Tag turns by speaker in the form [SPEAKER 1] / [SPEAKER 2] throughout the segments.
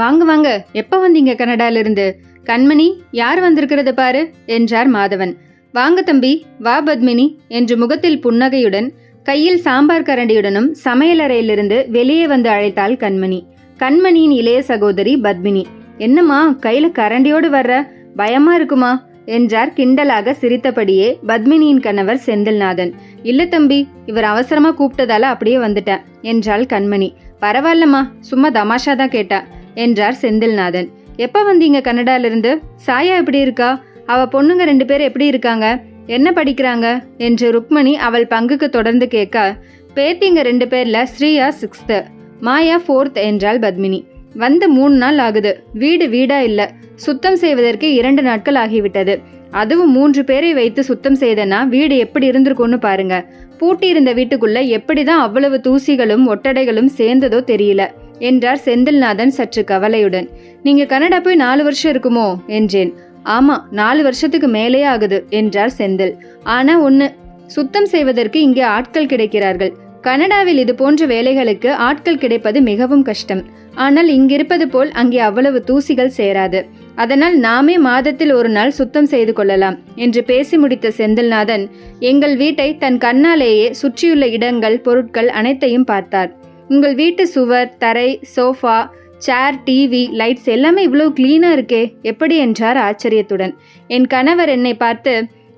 [SPEAKER 1] வாங்க வாங்க. எப்ப வந்தீங்க கனடாலிருந்து? கண்மணி யார் வந்திருக்கிறத பாரு? என்றார் மாதவன். வாங்க தம்பி. வா பத்மினி என்று முகத்தில் புன்னகையுடன் கையில் சாம்பார் கரண்டியுடனும் சமையலறையிலிருந்து வெளியே வந்து அழைத்தாள் கண்மணி. கண்மணியின் இளைய சகோதரி பத்மினி. என்னம்மா கையில கரண்டியோடு வர்ற? பயமா இருக்குமா? என்றார் கிண்டலாக சிரித்தபடியே பத்மினியின் கணவர் செந்தில்நாதன். இல்ல தம்பி இவர் அவசரமா கூப்பிட்டதால அப்படியே வந்துட்டேன் என்றாள் கண்மணி. பரவாயில்லம்மா சும்மா தமாஷா தான் கேட்டா. என்றார் செந்தில்நாதன். எப்போ வந்தீங்க கனடாலிருந்து? சாயா எப்படி இருக்கா? அவ பொண்ணுங்க ரெண்டு பேர் எப்படி இருக்காங்க? என்ன படிக்கிறாங்க? என்று ருக்மணி அவள் பங்குக்கு தொடர்ந்து கேட்க பேத்திங்க ரெண்டு பேர்ல ஸ்ரீயா சிக்ஸ்த்து மாயா ஃபோர்த் என்றாள் பத்மினி. வந்து மூணு நாள் ஆகுது. வீடு வீடா இல்ல. சுத்தம் செய்வதற்கு இரண்டு நாட்கள் ஆகிவிட்டது. அதுவும் மூன்று பேரை வைத்து சுத்தம் செய்தனா வீடு எப்படி இருந்திருக்கும்னு பாருங்க. பூட்டி இருந்த வீட்டுக்குள்ள எப்படிதான் அவ்வளவு தூசிகளும் ஒட்டடைகளும் சேர்ந்ததோ தெரியல. என்றார் செந்தில்நாதன் சற்று கவலையுடன். நீங்க கனடா போய் நாலு வருஷம் இருக்குமோ? என்றேன். ஆமா நாலு வருஷத்துக்கு மேலே ஆகுது என்றார் செந்தில். ஆனா ஒண்ணு சுத்தம் செய்வதற்கு இங்கே ஆட்கள் கிடைக்கிறார்கள். கனடாவில் இது போன்ற வேலைகளுக்கு ஆட்கள் கிடைப்பது மிகவும் கஷ்டம். ஆனால் இங்கிருப்பது போல் அங்கே அவ்வளவு தூசிகள் சேராது. அதனால் நாமே மாதத்தில் ஒரு நாள் சுத்தம் செய்து கொள்ளலாம் என்று பேசி முடித்த செந்தில்நாதன் எங்கள் வீட்டை தன் கண்ணாலேயே சுற்றியுள்ள இடங்கள் பொருட்கள் அனைத்தையும் பார்த்தார். உங்கள் வீட்டு சுவர் தரை சோஃபா சேர் டிவி லைட்ஸ் எல்லாமே இவ்வளோ க்ளீனாக இருக்கே. எப்படி என்றார் ஆச்சரியத்துடன். என் கணவர் என்னை பார்த்து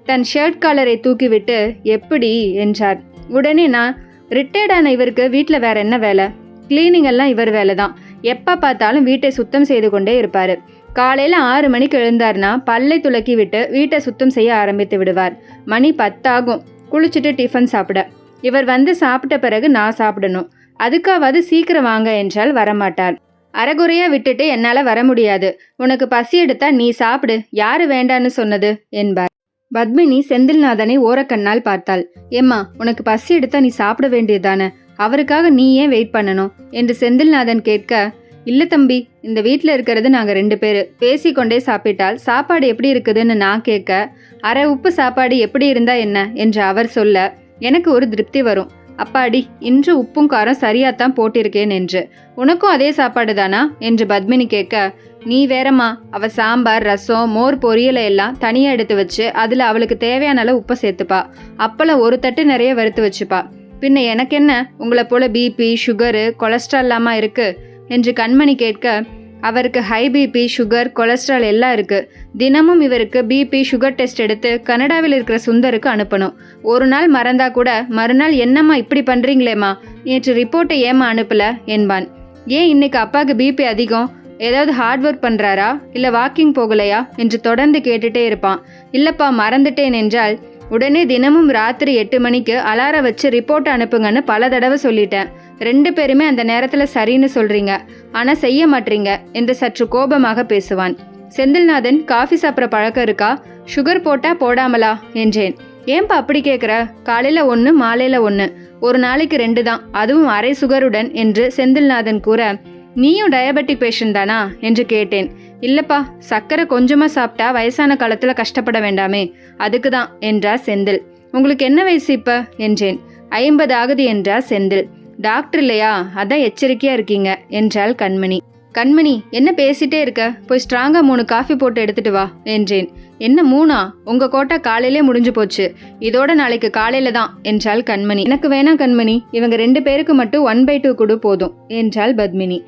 [SPEAKER 1] தன் ஷர்ட் காலரை தூக்கிவிட்டு எப்படி? என்றார். உடனே நான் ரிட்டையர்டான இவருக்கு வீட்டில் வேற என்ன வேலை? கிளீனிங் எல்லாம் இவர் வேலை தான் எப்போ பார்த்தாலும் வீட்டை சுத்தம் செய்து கொண்டே இருப்பார். காலையில் ஆறு மணிக்கு எழுந்தார்னா பல்லை துலக்கி விட்டு வீட்டை சுத்தம் செய்ய ஆரம்பித்து விடுவார். மணி பத்தாகும். குளிச்சுட்டு டிஃபன் சாப்பிட. இவர் வந்து சாப்பிட்ட பிறகு நான் சாப்பிடணும். அதுக்காவது சீக்கிரம் வாங்க என்றால் வரமாட்டாள். அறகுறையா விட்டுட்டு என்னால வர முடியாது. உனக்கு பசி எடுத்தா நீ சாப்பிடு. யாரு வேண்டான்னு சொன்னது? என்பார். பத்மினி செந்தில்நாதனை ஓரக்கண்ணால் பார்த்தாள். ஏம்மா உனக்கு பசி எடுத்தா நீ சாப்பிட வேண்டியதுதானே? அவருக்காக நீ ஏன் வெயிட் பண்ணணும்? என்று செந்தில்நாதன் கேட்க இல்ல தம்பி இந்த வீட்டில் இருக்கிறது நாங்கள் ரெண்டு பேர். பேசிக்கொண்டே சாப்பிட்டால் சாப்பாடு எப்படி இருக்குதுன்னு நான் கேட்க அரை உப்பு சாப்பாடு எப்படி இருந்தா என்ன? என்று அவர் சொல்ல எனக்கு ஒரு திருப்தி வரும். அப்பாடி இன்று உப்பும் காரம் சரியாத்தான் போட்டிருக்கேன் என்று. உனக்கும் அதே சாப்பாடு தானா? என்று பத்மினி கேட்க நீ வேறம்மா அவ சாம்பார் ரசம் மோர் பொரியலை எல்லாம் தனியாக எடுத்து வச்சு அதில் அவளுக்கு தேவையான அளவு உப்பை சேர்த்துப்பா. அப்பளம் ஒரு தட்டு நிறைய வறுத்து வச்சுப்பா. பின்ன எனக்கு என்ன? உங்களை போல பிபி சுகரு கொலஸ்ட்ரால் இல்லாமல் இருக்கு. என்று கண்மணி கேட்க அவருக்கு ஹை பிபி சுகர் கொலஸ்ட்ரால் எல்லாம் இருக்குது தினமும் இவருக்கு பிபி சுகர் டெஸ்ட் எடுத்து கனடாவில் இருக்கிற சுந்தருக்கு அனுப்பணும். ஒரு நாள் மறந்தா கூட மறுநாள் என்னம்மா இப்படி பண்ணுறீங்களேம்மா நேற்று ரிப்போர்ட்டை ஏமா அனுப்பல? என்பான். ஏன் இன்னைக்கு அப்பாவுக்கு பிபி அதிகம்? ஏதாவது ஹார்ட் ஒர்க் பண்ணுறாரா இல்லை வாக்கிங் போகலையா? என்று தொடர்ந்து கேட்டுட்டே இருப்பான். இல்லைப்பா மறந்துட்டேன் என்றால் உடனே தினமும் ராத்திரி எட்டு மணிக்கு அலாரம் வச்சு ரிப்போர்ட் அனுப்புங்கன்னு பல தடவை சொல்லிட்டேன். ரெண்டு பேருமே அந்த நேரத்தில் சரின்னு சொல்றீங்க. ஆனால் செய்ய மாட்டீங்க என்று சற்று கோபமாக பேசுவான். செந்தில்நாதன் காஃபி சாப்பிட்ற பழக்கம் இருக்கா? சுகர் போட்டா போடாமலா? என்றேன். ஏன்பா அப்படி கேட்குற காலையில் ஒன்று மாலையில் ஒன்று ஒரு நாளைக்கு ரெண்டு தான். அதுவும் அரை சுகருடன் என்று செந்தில்நாதன் கூற நீயும் டயபெட்டிக் பேஷண்ட் தானா? என்று கேட்டேன். இல்லப்பா சக்கரை கொஞ்சமா சாப்பிட்டா வயசான காலத்துல கஷ்டப்பட வேண்டாமே. அதுக்கு தான் என்றார் செந்தில். உங்களுக்கு என்ன வயசு இப்ப? என்றேன். ஐம்பது ஆகுது என்றார் செந்தில். டாக்டர் இல்லையா? அதான் எச்சரிக்கையா இருக்கீங்க என்றாள் கண்மணி. கண்மணி என்ன பேசிட்டே இருக்க? போய் ஸ்ட்ராங்கா மூணு காஃபி போட்டு எடுத்துட்டு வா என்றேன். என்ன மூணா? உங்க கோட்டா காலையிலே முடிஞ்சு போச்சு. இதோட நாளைக்கு காலையில தான் என்றாள் கண்மணி. எனக்கு வேணாம் கண்மணி. இவங்க ரெண்டு பேருக்கு மட்டும் ஒன் பை டூ கொடு போதும் என்றாள் பத்மினி.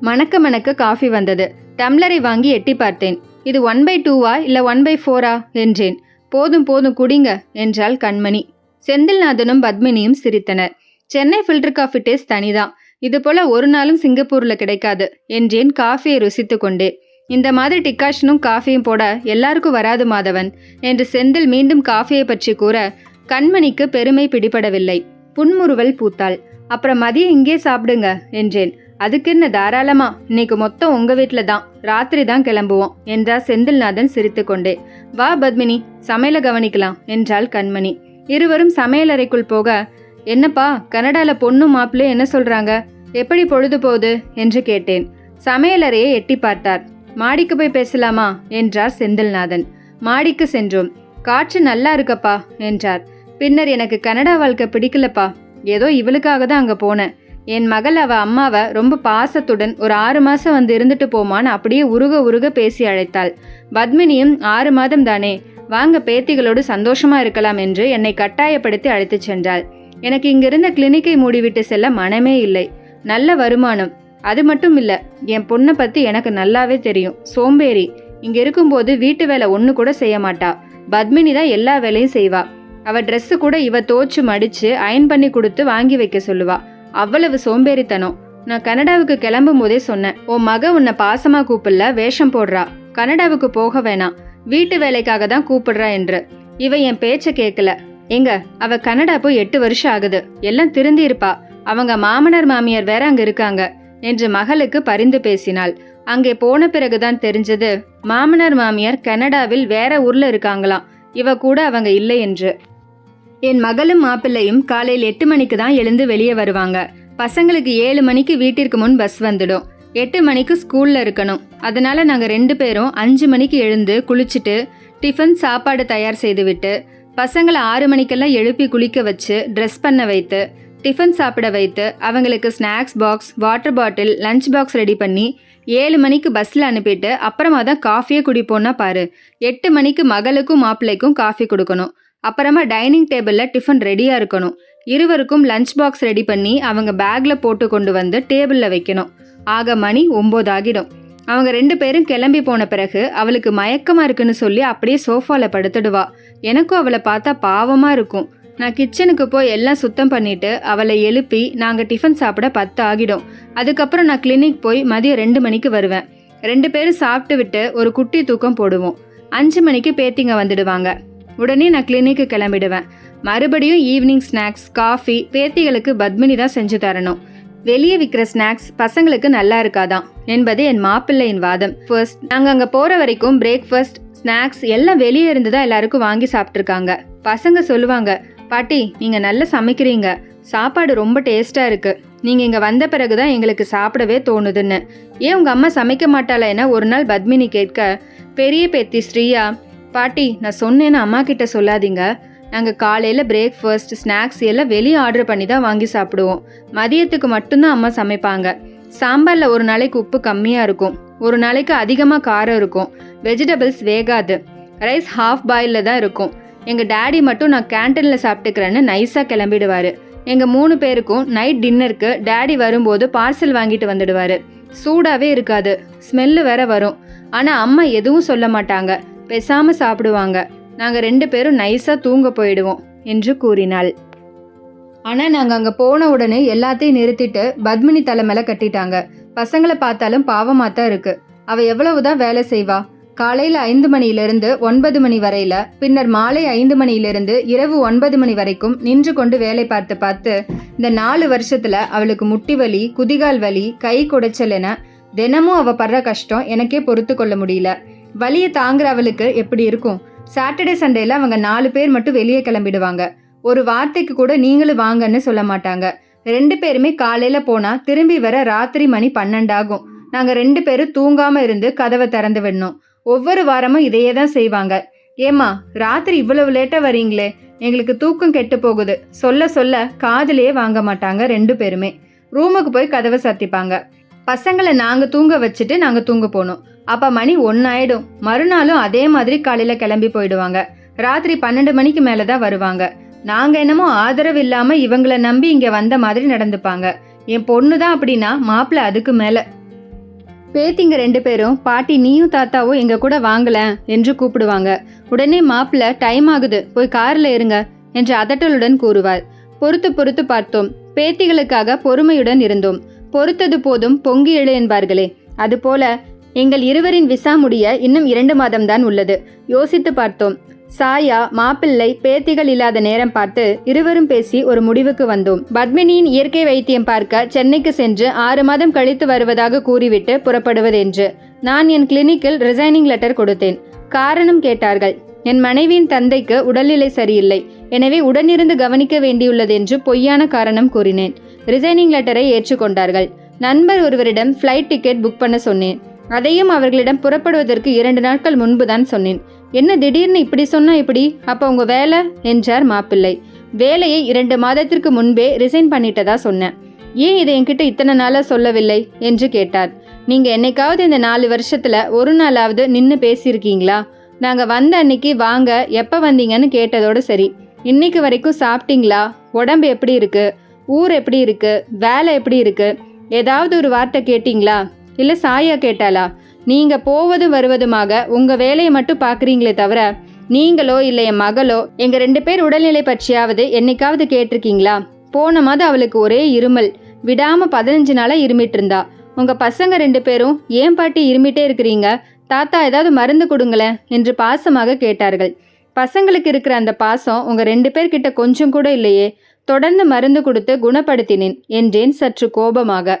[SPEAKER 1] மணக்க மணக்க காஃபி வந்தது. டம்ளரை வாங்கி எட்டி பார்த்தேன். இது ஒன் பை டூவா இல்லை ஒன் பை ஃபோரா என்றேன். போதும் போதும் குடிங்க என்றாள் கண்மணி. செந்தில்நாதனும் பத்மினியும் சிரித்தனர். சென்னை ஃபில்டர் காஃபி டேஸ்ட் தனிதான். இது போல ஒரு நாளும் சிங்கப்பூர்ல கிடைக்காது என்றேன் காஃபியை ருசித்து கொண்டே. இந்த மாதிரி டிக்காஷனும் காஃபியும் போட எல்லாருக்கும் வராது மாதவன் என்று செந்தில் மீண்டும் காஃபியை பற்றி கூற கண்மணிக்கு பெருமை பிடிபடவில்லை. புன்முறுவல் பூத்தாள். அப்புறம் மதியம் இங்கே சாப்பிடுங்க என்றேன். அதுக்கு என்ன தாராளமா? இன்னைக்கு மொத்தம் உங்க வீட்ல தான். ராத்திரி தான் கிளம்புவோம் என்றார் செந்தில்நாதன் சிரித்துக்கொண்டே. வா பத்மினி சமையல கவனிக்கலாம் என்றாள் கண்மணி. இருவரும் சமையலறைக்குள் போக என்னப்பா கனடால பொண்ணும் மாப்பிள்ளையும் என்ன சொல்றாங்க? எப்படி பொழுது போகுது? என்று கேட்டேன். சமையலறையை எட்டி பார்த்தார். மாடிக்கு போய் பேசலாமா? என்றார் செந்தில்நாதன். மாடிக்கு சென்றோம். காற்று நல்லா இருக்கப்பா என்றார். பின்னர் எனக்கு கனடா வாழ்க்கை பிடிக்கலப்பா. ஏதோ இவளுக்காக தான் அங்கே போனேன். என் மகள் அவ அம்மாவை ரொம்ப பாசத்துடன் ஒரு ஆறு மாசம் வந்து இருந்துட்டு போமான்னு அப்படியே உருக உருக பேசி அழைத்தாள். பத்மினியும் ஆறு மாதம் தானே வாங்க பேத்திகளோடு சந்தோஷமா இருக்கலாம் என்று என்னை கட்டாயப்படுத்தி அழைத்துச் சென்றாள். எனக்கு இங்கிருந்த கிளினிக்கை மூடிவிட்டு செல்ல மனமே இல்லை. நல்ல வருமானம். அது மட்டும் இல்லை என் பொண்ணை பத்தி எனக்கு நல்லாவே தெரியும். சோம்பேறி. இங்க இருக்கும்போது வீட்டு வேலை ஒன்று கூட செய்ய மாட்டா. பத்மினி தான் எல்லா வேலையும் செய்வா. அவ ட்ரெஸ்ஸு கூட இவ தோச்சு மடிச்சு அயன் பண்ணி கொடுத்து வாங்கி வைக்க சொல்லுவாள் அவ்வளவு சோம்பேறித்தனம். நான் கனடாவுக்கு கிளம்பும் போதே சொன்னேன் உன் மக உன்னை பாசமா கூப்பிடல வேஷம் போடுறா. கனடாவுக்கு போக வேணாம். வீட்டு வேலைக்காக தான் கூப்பிடுறா என்று. இவ என் பேச்ச கேட்கல எங்க அவ கனடா போய் எட்டு வருஷம் ஆகுது. எல்லாம் திருந்தி இருப்பா அவங்க மாமனார் மாமியார் வேற அங்க இருக்காங்க என்று மகளுக்கு பரிந்து பேசினாள். அங்கே போன பிறகுதான் தெரிஞ்சது மாமனார் மாமியார் கனடாவில் வேற ஊர்ல இருக்காங்களாம். இவ கூட அவங்க இல்லை என்று. என் மகளும் மாப்பிள்ளையும் காலையில் எட்டு மணிக்கு தான் எழுந்து வெளியே வருவாங்க. பசங்களுக்கு ஏழு மணிக்கு வீட்டிற்கு முன் பஸ் வந்துடும். எட்டு மணிக்கு ஸ்கூல்ல இருக்கணும். அதனால நாங்கள் ரெண்டு பேரும் அஞ்சு மணிக்கு எழுந்து குளிச்சுட்டு டிஃபன் சாப்பாடு தயார் செய்துவிட்டு பசங்களை ஆறு மணிக்கெல்லாம் எழுப்பி குளிக்க வச்சு ட்ரெஸ் பண்ண வைத்து டிஃபன் சாப்பிட வைத்து அவங்களுக்கு snacks box water bottle lunch box ready பண்ணி ஏழு மணிக்கு பஸ்ஸில் அனுப்பிட்டு அப்புறமா தான் காஃபியே குடிப்போன்னா பாரு. எட்டு மணிக்கு மகளுக்கும் மாப்பிள்ளைக்கும் காஃபி கொடுக்கணும். அப்புறமா டைனிங் டேபிளில் டிஃபன் ரெடியாக இருக்கணும். இருவருக்கும் லஞ்ச் பாக்ஸ் ரெடி பண்ணி அவங்க பேக்கில் போட்டு கொண்டு வந்து டேபிளில் வைக்கணும். ஆக மணி ஒம்பது ஆகிடும். அவங்க ரெண்டு பேரும் கிளம்பி போன பிறகு அவளுக்கு மயக்கமாக இருக்குன்னு சொல்லி அப்படியே சோஃபாவில் படுத்துடுவா. எனக்கும் அவளை பார்த்தா பாவமாக இருக்கும். நான் கிச்சனுக்கு போய் எல்லாம் சுத்தம் பண்ணிட்டு அவளை எழுப்பி நாங்கள் டிஃபன் சாப்பிட பத்து ஆகிடும். அதுக்கப்புறம் நான் கிளினிக் போய் மதியம் ரெண்டு மணிக்கு வருவேன். ரெண்டு பேரும் சாப்பிட்டு விட்டு ஒரு குட்டி தூக்கம் போடுவோம். அஞ்சு மணிக்கு பேத்திங்க வந்துடுவாங்க. உடனே நான் கிளினிக்கு கிளம்பிடுவேன். மறுபடியும் ஈவினிங் ஸ்நாக்ஸ் காஃபி பேத்திகளுக்கு பத்மினி தான் செஞ்சு தரணும். வெளியே விற்கிற ஸ்நாக்ஸ் பசங்களுக்கு நல்லா இருக்காதான் என்பது என் மாப்பிள்ளையின் வாதம். ஃபர்ஸ்ட் நாங்கள் அங்கே போகிற வரைக்கும் பிரேக்ஃபாஸ்ட் ஸ்நாக்ஸ் எல்லாம் வெளியே இருந்து தான் எல்லாருக்கும் வாங்கி சாப்பிட்ருக்காங்க பசங்க சொல்லுவாங்க பாட்டி நீங்கள் நல்லா சமைக்கிறீங்க. சாப்பாடு ரொம்ப டேஸ்ட்டாக இருக்குது நீங்கள் இங்கே வந்த பிறகு தான் எங்களுக்கு சாப்பிடவே தோணுதுன்னு. ஏன் உங்கள் அம்மா சமைக்க மாட்டாளா? என ஒரு நாள் பத்மினி கேட்க பெரிய பேத்தி ஸ்ரீயா பாட்டி நான் சொன்னேன்னு அம்மா கிட்ட சொல்லாதீங்க. நாங்கள் காலையில் பிரேக்ஃபாஸ்ட் ஸ்நாக்ஸ் எல்லாம் வெளியே ஆர்டர் பண்ணி தான் வாங்கி சாப்பிடுவோம். மதியத்துக்கு மட்டும்தான் அம்மா சமைப்பாங்க. சாம்பாரில் ஒரு நாளைக்கு உப்பு கம்மியாக இருக்கும். ஒரு நாளைக்கு அதிகமாக காரம் இருக்கும். வெஜிடபிள்ஸ் வேகாது. ரைஸ் ஹாஃப் பாயிலில் தான் இருக்கும். எங்கள் டேடி மட்டும் நான் கேன்டீனில் சாப்பிட்டுக்கிறேன்னு நைஸாக கிளம்பிடுவார். எங்கள் மூணு பேருக்கும் நைட் டின்னருக்கு டேடி வரும்போது பார்சல் வாங்கிட்டு வந்துடுவார். சூடாகவே இருக்காது. ஸ்மெல்லு வேற வரும். ஆனால் அம்மா எதுவும் சொல்ல மாட்டாங்க. பேசாமல் சாப்பிடுவாங்க. நாங்கள் ரெண்டு பேரும் நைஸாக தூங்க போயிடுவோம் என்று கூறினாள். ஆனால் நாங்கள் அங்கே போன உடனே எல்லாத்தையும் நிறுத்திட்டு பத்மினி தலை மேலே கட்டிட்டாங்க. பசங்களை பார்த்தாலும் பாவமாக தான் இருக்கு. அவ எவ்வளவுதான் வேலை செய்வா? காலையில் ஐந்து மணியிலிருந்து ஒன்பது மணி வரையில பின்னர் மாலை ஐந்து மணியிலிருந்து இரவு ஒன்பது மணி வரைக்கும் நின்று கொண்டு வேலை பார்த்து பார்த்து இந்த நாலு வருஷத்துல அவளுக்கு முட்டி வலி குதிகால் வலி கை குடைச்சல் என தினமும் அவ படுற கஷ்டம் எனக்கே பொறுத்து கொள்ள முடியல. வலியை தாங்குற அவளுக்கு எப்படி இருக்கும்? சாட்டர்டே சண்டேல அவங்க நாலு பேர் மட்டும் வெளியே கிளம்பிடுவாங்க. ஒரு வார்த்தைக்கு கூட நீங்களும் வாங்கன்னு சொல்ல மாட்டாங்க. ரெண்டு பேருமே காலையில போனா திரும்பி வர ராத்திரி மணி பன்னெண்டாகும். நாங்க ரெண்டு பேரும் தூங்காம இருந்து கதவை திறந்து விடணும். ஒவ்வொரு வாரமும் இதையே தான் செய்வாங்க. ஏமா ராத்திரி இவ்வளவு லேட்டா வரீங்களே? எங்களுக்கு தூக்கம் கெட்டு போகுது. சொல்ல சொல்ல காதலையே வாங்க மாட்டாங்க ரெண்டு பேருமே. ரூமுக்கு போய் கதவை சத்திப்பாங்க. பசங்களை நாங்க தூங்க வச்சுட்டு நாங்க தூங்க போனோம் அப்ப மணி ஒன்னாயிடும். மறுநாளும் அதே மாதிரி காலையில கிளம்பி போயிடுவாங்க. ராத்திரி பன்னெண்டு மணிக்கு மேலதான் வருவாங்க. நாங்க என்னமோ ஆதரவு இல்லாம இவங்கள நம்பி இங்க வந்த மாதிரி நடந்துப்பாங்க. என் பொண்ணு தான் அப்படின்னா மாப்பிள்ள அதுக்கு மேல. பேத்திங்க ரெண்டு பேரும் பாட்டி நீயும் தாத்தாவும் எங்க கூட வாங்கல என்று கூப்பிடுவாங்க. உடனே மாப்பிள்ள டைம் ஆகுது போய் கார்ல இருங்க என்று அதட்டலுடன் கூறுவார். பொறுத்து பொறுத்து பார்த்தோம். பேத்திகளுக்காக பொறுமையுடன் இருந்தோம். பொறுத்தது போதும் பொங்கி எழு என்பார்களே. அதுபோல எங்கள் இருவரின் விசா முடிய இன்னும் இரண்டு மாதம்தான் உள்ளது. யோசித்து பார்த்தோம். சாயா மாப்பிள்ளை பேத்திகள் இல்லாத நேரம் பார்த்து இருவரும் பேசி ஒரு முடிவுக்கு வந்தோம். பத்மினியின் இயற்கை வைத்தியம் பார்க்க சென்னைக்கு சென்று ஆறு மாதம் கழித்து வருவதாக கூறிவிட்டு புறப்படுவதென்று நான் என் கிளினிக்கில் ரிசைனிங் லெட்டர் கொடுத்தேன். காரணம் கேட்டார்கள். என் மனைவியின் தந்தைக்கு உடல்நிலை சரியில்லை. எனவே உடனிருந்து கவனிக்க வேண்டியுள்ளது என்று பொய்யான காரணம் கூறினேன். ரிசைனிங் லெட்டரை ஏற்றுக்கொண்டார்கள். நண்பர் ஒருவரிடம் ஃப்ளைட் டிக்கெட் புக் பண்ண சொன்னேன். அதையும் அவர்களிடம் புறப்படுவதற்கு இரண்டு நாட்கள் முன்புதான் சொன்னேன். என்ன திடீர்னு இப்படி சொன்னா இப்படி? அப்போ உங்க வேலை? என்றார் மாப்பிள்ளை. வேலையை இரண்டு மாதத்திற்கு முன்பே ரிசைன் பண்ணிட்டதா சொன்னேன். ஏன் இதை என்கிட்ட இத்தனை நாளா சொல்லவில்லை? என்று கேட்டார். நீங்க என்னைக்காவது இந்த நாலு வருஷத்துல ஒரு நாளாவது நின்று பேசியிருக்கீங்களா? நாங்க வந்த அன்னைக்கு வாங்க எப்ப வந்தீங்கன்னு கேட்டதோட சரி. இன்னைக்கு வரைக்கும் சாப்பிட்டீங்களா? உடம்பு எப்படி இருக்கு? ஊர் எப்படி இருக்கு? வேலை எப்படி இருக்கு? ஏதாவது ஒரு வார்த்தை கேட்டீங்களா? இல்லை சாயா கேட்டாளா? நீங்க போவதும் வருவதுமாக உங்க வேலையை மட்டும் பார்க்குறீங்களே தவிர நீங்களோ இல்லை என் மகளோ எங்க ரெண்டு பேர் உடல்நிலை பற்றியாவது என்னைக்காவது கேட்டிருக்கீங்களா? போன மாதம் அவளுக்கு ஒரே இருமல். விடாம பதினஞ்சு நாளா இருமிட்டு இருந்தா. உங்க பசங்க ரெண்டு பேரும் ஏன் பாட்டி இருமிட்டே இருக்கிறீங்க? தாத்தா ஏதாவது மருந்து கொடுங்களேன் என்று பாசமாக கேட்டார்கள். பசங்களுக்கு இருக்கிற அந்த பாசம் உங்க ரெண்டு பேர்கிட்ட கொஞ்சம் கூட இல்லையே. தொடர்ந்து மருந்து கொடுத்து குணப்படுத்தினேன் என்றேன் சற்று கோபமாக.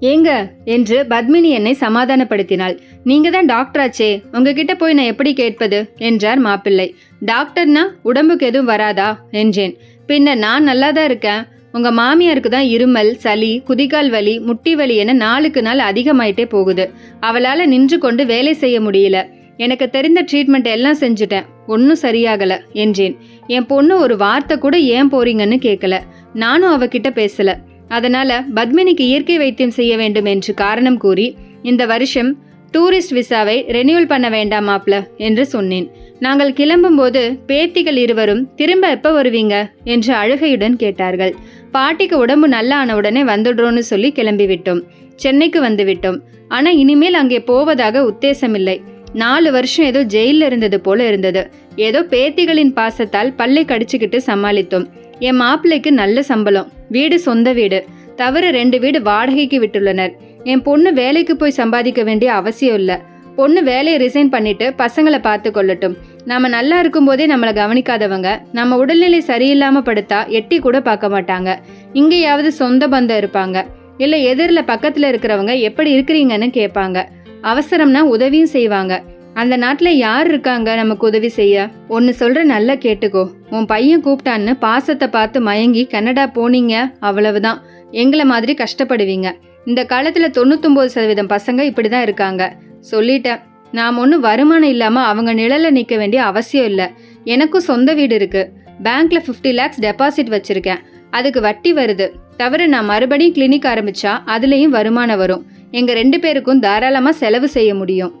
[SPEAKER 1] ஏங்க என்று பத்மினி என்னை சமாதானப்படுத்தினாள். நீங்க தான் டாக்டராச்சே உங்ககிட்ட போய் நான் எப்படி கேட்பது? என்றார் மாப்பிள்ளை. டாக்டர்னா உடம்புக்கு எதுவும் வராதா? என்றேன். பின்ன நான் நல்லா தான் இருக்கேன். உங்க மாமியாருக்கு தான் இருமல் சளி குதிகால் வலி முட்டி வலி என நாளுக்கு நாள் அதிகமாயிட்டே போகுது. அவளால நின்று கொண்டு வேலை செய்ய முடியல. எனக்கு தெரிந்த ட்ரீட்மெண்ட் எல்லாம் செஞ்சுட்டேன். ஒன்றும் சரியாகல என்றேன். என் பொண்ணு ஒரு வார்த்தை கூட ஏன் போறீங்கன்னு கேட்கல நானும் அவகிட்ட பேசல. அதனால பத்மினிக்கு இயற்கை வைத்தியம் செய்ய வேண்டும் என்று காரணம் கூறி இந்த வருஷம் டூரிஸ்ட் விசாவை ரெனியூல் பண்ண வேண்டாம் மாப்ள என்று சொன்னேன். நாங்கள் கிளம்பும்போது பேத்திகள் இருவரும் திரும்ப எப்போ வருவீங்க? என்று அழுகையுடன் கேட்டார்கள். பாட்டிக்கு உடம்பு நல்லா ஆன உடனே வந்துடுறோன்னு சொல்லி கிளம்பிவிட்டோம். சென்னைக்கு வந்துவிட்டோம். ஆனால் இனிமேல் அங்கே போவதாக உத்தேசமில்லை. நாலு வருஷம் ஏதோ ஜெயிலில் இருந்தது போல இருந்தது. ஏதோ பேத்திகளின் பாசத்தால் பல்லை கடிச்சுக்கிட்டு சமாளித்தோம். என் மாப்பிள்ளைக்கு நல்ல சம்பளம். வீடு சொந்த வீடு. தவிர ரெண்டு வீடு வாடகைக்கு விட்டுள்ளனர். என் பொண்ணு வேலைக்கு போய் சம்பாதிக்க வேண்டிய அவசியம் இல்லை. பொண்ணு வேலையை ரிசைன் பண்ணிட்டு பசங்களை பார்த்து கொள்ளட்டும். நம்ம நல்லா இருக்கும்போதே நம்மளை கவனிக்காதவங்க நம்ம உடல்நிலை சரியில்லாமல் படுத்தா எட்டி கூட பார்க்க மாட்டாங்க. இங்கேயாவது சொந்த பந்தம் இருப்பாங்க. இல்லை எதிரில் பக்கத்தில் இருக்கிறவங்க எப்படி இருக்கிறீங்கன்னு கேட்பாங்க. அவசரம்னா உதவியும் செய்வாங்க. அந்த நாட்டில் யார் இருக்காங்க நமக்கு உதவி செய்ய? ஒன்று சொல்கிற நல்லா கேட்டுக்கோ. உன் பையன் கூப்பிட்டான்னு பாசத்தை பார்த்து மயங்கி கனடா போனீங்க? அவ்வளவுதான். எங்களை மாதிரி கஷ்டப்படுவீங்க. இந்த காலத்தில் தொண்ணூத்தொம்பது சதவீதம் பசங்க இப்படி தான் இருக்காங்க. சொல்லிட்டேன். நாம் ஒன்றும் வருமானம் இல்லாமல் அவங்க நிழலில் நிற்க வேண்டிய அவசியம் இல்லை. எனக்கும் சொந்த வீடு இருக்குது பேங்க்கில் ஃபிஃப்டி லேக்ஸ் டெபாசிட் வச்சுருக்கேன். அதுக்கு வட்டி வருது. தவிர நான் மறுபடியும் கிளினிக் ஆரம்பித்தா அதுலேயும் வருமானம் வரும். எங்கள் ரெண்டு பேருக்கும் தாராளமாக செலவு செய்ய முடியும்.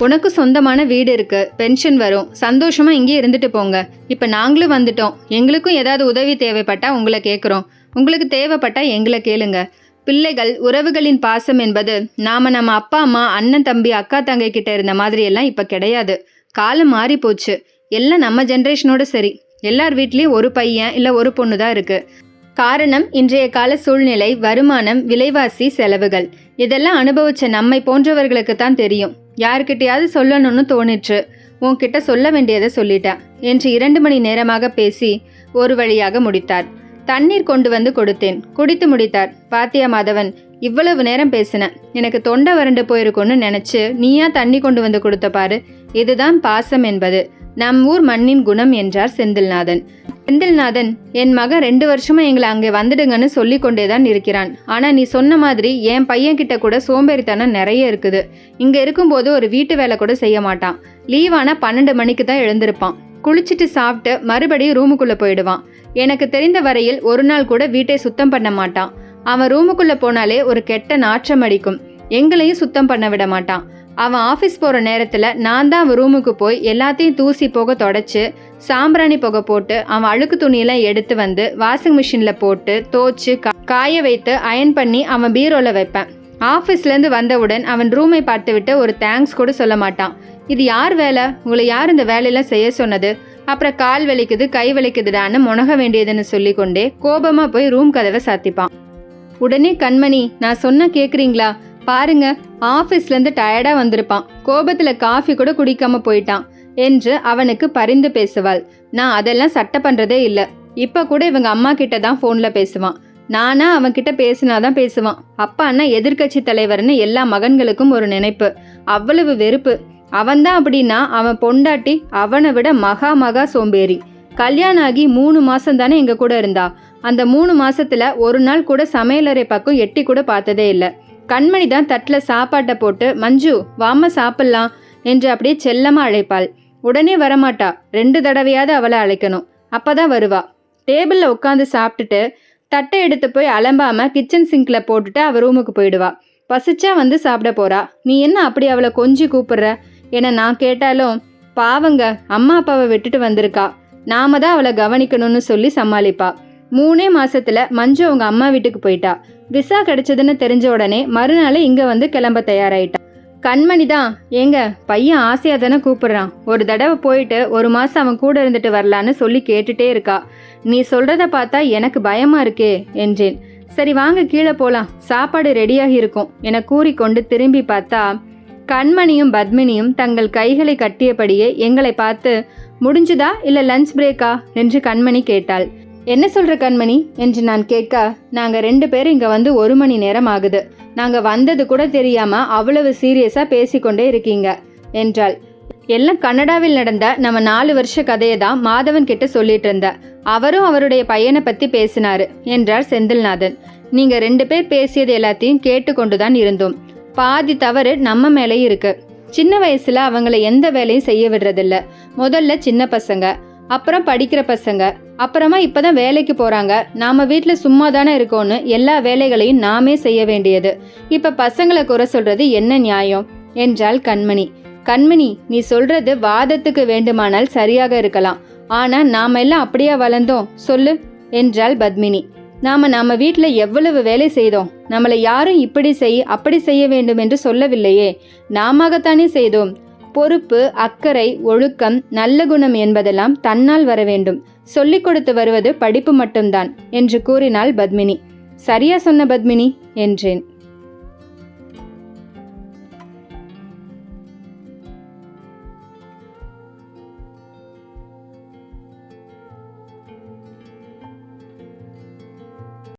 [SPEAKER 1] உனக்கு சொந்தமான வீடு இருக்கு பென்ஷன் வரும். சந்தோஷமா இங்கே இருந்துட்டு போங்க. இப்ப நாங்களும் வந்துட்டோம். எங்களுக்கும் ஏதாவது உதவி தேவைப்பட்டா உங்களை கேட்குறோம் உங்களுக்கு தேவைப்பட்டா எங்களை கேளுங்க. பிள்ளைகள் உறவுகளின் பாசம் என்பது நாம நம்ம அப்பா அம்மா அண்ணன் தம்பி அக்கா தங்கை கிட்ட இருந்த மாதிரி எல்லாம் இப்ப கிடையாது. காலம் மாறி போச்சு. எல்லாம் நம்ம ஜென்ரேஷனோட சரி. எல்லார் வீட்லயும் ஒரு பையன் இல்ல ஒரு பொண்ணு தான் இருக்கு. காரணம் இன்றைய கால சூழ்நிலை வருமானம் விலைவாசி செலவுகள். இதெல்லாம் அனுபவிச்ச நம்மை போன்றவர்களுக்கு தான் தெரியும். யாருக்கிட்டையாவது சொல்லணும்னு தோணிற்று உன்கிட்ட சொல்ல வேண்டியதை சொல்லிட்டேன் என்று இரண்டு மணி நேரமாக பேசி ஒரு வழியாக முடித்தார். தண்ணீர் கொண்டு வந்து கொடுத்தேன். குடித்து முடித்தார். பாத்தியா மாதவன் இவ்வளவு நேரம் பேசினேன். எனக்கு தொண்டை வறண்டு போயிருக்கும்னு நினைச்சு நீயா தண்ணி கொண்டு வந்து கொடுத்த பாரு. இதுதான் பாசம் என்பது. நம் ஊர் மண்ணின் குணம் என்றார் செந்தில்நாதன். செந்தில்நாதன் என் மகன் ரெண்டு வருஷமா எங்களை அங்கே வந்துடுங்கன்னு சொல்லி கொண்டே தான் இருக்கிறான். ஆனா நீ சொன்ன மாதிரி என் பையன் கிட்ட கூட சோம்பேறித்தனம் நிறைய இருக்குது. இங்க இருக்கும்போது ஒரு வீட்டு வேலை கூட செய்ய மாட்டான். லீவானா பன்னெண்டு மணிக்கு தான் எழுந்திருப்பான். குளிச்சுட்டு சாப்பிட்டு மறுபடியும் ரூமுக்குள்ள போயிடுவான். எனக்கு தெரிந்த வரையில் ஒரு நாள் கூட வீட்டை சுத்தம் பண்ண மாட்டான். அவன் ரூமுக்குள்ள போனாலே ஒரு கெட்ட நாற்றம் அடிக்கும். எங்களையும் சுத்தம் பண்ண விட மாட்டான். அவன் ஆஃபீஸ் போகிற நேரத்தில் நான் தான் அவன் ரூமுக்கு போய் எல்லாத்தையும் தூசி போக தொடச்சி சாம்பிராணி புகை போட்டு அவன் அழுக்கு துணியெல்லாம் எடுத்து வந்து வாஷிங் மிஷினில் போட்டு தோச்சு கா- காய வைத்து அயன் பண்ணி அவன் பீரோவில் வைப்பேன். ஆஃபீஸ்லேருந்து வந்தவுடன் அவன் ரூமை பார்த்துவிட்டு ஒரு தேங்க்ஸ் கூட சொல்ல மாட்டான். இது யார் வேலை? உங்களை யார் இந்த வேலையெல்லாம் செய்ய சொன்னது? அப்புறம் கால் வலிக்குது கை வலிக்குதுடான்னு முனக வேண்டியதுன்னு சொல்லிக்கொண்டே கோபமாக போய் ரூம் கதவை சாத்திப்பான். உடனே கண்மணி நான் சொன்ன கேட்குறீங்களா பாருங்க ஆஃபீஸ்லேருந்து இருந்து டயர்டா வந்திருப்பான். கோபத்துல காஃபி கூட குடிக்காம போயிட்டான் என்று அவனுக்கு பரிந்து பேசுவாள். நான் அதெல்லாம் சட்டை பண்றதே இல்ல. இப்ப கூட இவங்க அம்மா கிட்ட தான் போன்ல பேசுவான். நானா அவன் கிட்ட பேசினாதான் பேசுவான். அப்பா அண்ணா எதிர்க்கட்சி தலைவர்னு எல்லா மகன்களுக்கும் ஒரு நினைப்பு. அவ்வளவு வெறுப்பு. அவன்தான் அப்படின்னா அவன் பொண்டாட்டி அவனை விட மகா மகா சோம்பேறி. கல்யாணம் ஆகி மூணு மாசம் தானே எங்க கூட இருந்தா. அந்த மூணு மாசத்துல ஒரு நாள் கூட சமையலறை பக்கம் எட்டி கூட பார்த்ததே இல்லை. கண்மணி தான் தட்டில் சாப்பாட்டை போட்டு மஞ்சு வாம சாப்பிட்லாம் என்று அப்படியே செல்லமாக அழைப்பாள். உடனே வரமாட்டா. ரெண்டு தடவையாவது அவளை அழைக்கணும். அப்பதான் வருவா. டேபிளில் உட்காந்து சாப்பிட்டுட்டு தட்டை எடுத்து போய் அலம்பாமல் கிச்சன் சிங்கில் போட்டுட்டு அவள் ரூமுக்கு போயிடுவா. பசிச்சா வந்து சாப்பிட போறா. நீ என்ன அப்படி அவளை கொஞ்சி கூப்பிடுற? என நான் கேட்டாலும் பாவங்க அம்மா அப்பாவை விட்டுட்டு வந்திருக்கா. நாம தான் அவளை கவனிக்கணும்னு சொல்லி சமாளிப்பா. மூணே மாசத்துல மஞ்சு அவங்க அம்மா வீட்டுக்கு போயிட்டா. விசா கிடைச்சதுன்னு தெரிஞ்ச உடனே மறுநாள் இங்கே வந்து கிளம்ப தயாராயிட்டான் கண்மணி தான் ஏங்க பையன் ஆசையாக தானே கூப்பிடுறான். ஒரு தடவை போயிட்டு ஒரு மாதம் அவன் கூட இருந்துட்டு வரலான்னு சொல்லி கேட்டுட்டே இருக்கா. நீ சொல்கிறத பார்த்தா எனக்கு பயமாக இருக்கே என்றேன். சரி வாங்க கீழே போகலாம் சாப்பாடு ரெடியாகி இருக்கும் என கூறிக்கொண்டு திரும்பி பார்த்தா கண்மணியும் பத்மினியும் தங்கள் கைகளை கட்டியபடியே எங்களை பார்த்து முடிஞ்சுதா? இல்லை லஞ்ச் பிரேக்கா? என்று கண்மணி கேட்டாள். என்ன சொல்ற கண்மணி? என்று நான் கேட்க நாங்க ரெண்டு பேரும் இங்க வந்து ஒரு மணி நேரம் ஆகுது. நாங்க வந்தது கூட தெரியாம அவ்வளவு சீரியஸா பேசிக்கொண்டே இருக்கீங்க என்றாள். எல்லாம் கனடாவில் நடந்த நம்ம நாலு வருஷ கதையை தான் மாதவன் கிட்ட சொல்லிட்டு இருந்த. அவரும் அவருடைய பையனை பத்தி பேசினாரு என்றார் செந்தில்நாதன். நீங்க ரெண்டு பேர் பேசியது எல்லாத்தையும் கேட்டுக்கொண்டுதான் இருந்தோம். பாதி தவறு நம்ம மேலேயும் இருக்கு. சின்ன வயசுல அவங்கள எந்த வேலையும் செய்ய விடுறதில்ல. முதல்ல சின்ன பசங்க. அப்புறம் படிக்கிற பசங்க. அப்புறமா இப்பதான் வேலைக்கு போறாங்க. நாம வீட்டுல சும்மா தானே இருக்கோம்னு எல்லா வேலைகளையும் நாமே செய்ய வேண்டியது. இப்ப பசங்களை குறை சொல்றது என்ன நியாயம்? என்றாள் கண்மணி. கண்மணி நீ சொல்றது வாதத்துக்கு வேண்டுமானால் சரியாக இருக்கலாம். ஆனா நாம எல்லாம் அப்படியா வளர்ந்தோம்? சொல்லு என்றாள் பத்மினி. நாம நாம வீட்ல எவ்வளவு வேலை செய்தோம்? நம்மளை யாரும் இப்படி செய் அப்படி செய்ய வேண்டும் என்று சொல்லவில்லையே. நாமத்தானே செய்தோம். பொறுப்பு அக்கறை ஒழுக்கம் நல்ல குணம் என்பதெல்லாம் தன்னால் வர வேண்டும். சொல்லிக் கொடுத்து வருவது படிப்பு மட்டும்தான் என்று கூறினாள் பத்மினி. சரியா சொன்ன பத்மினி? என்றேன்.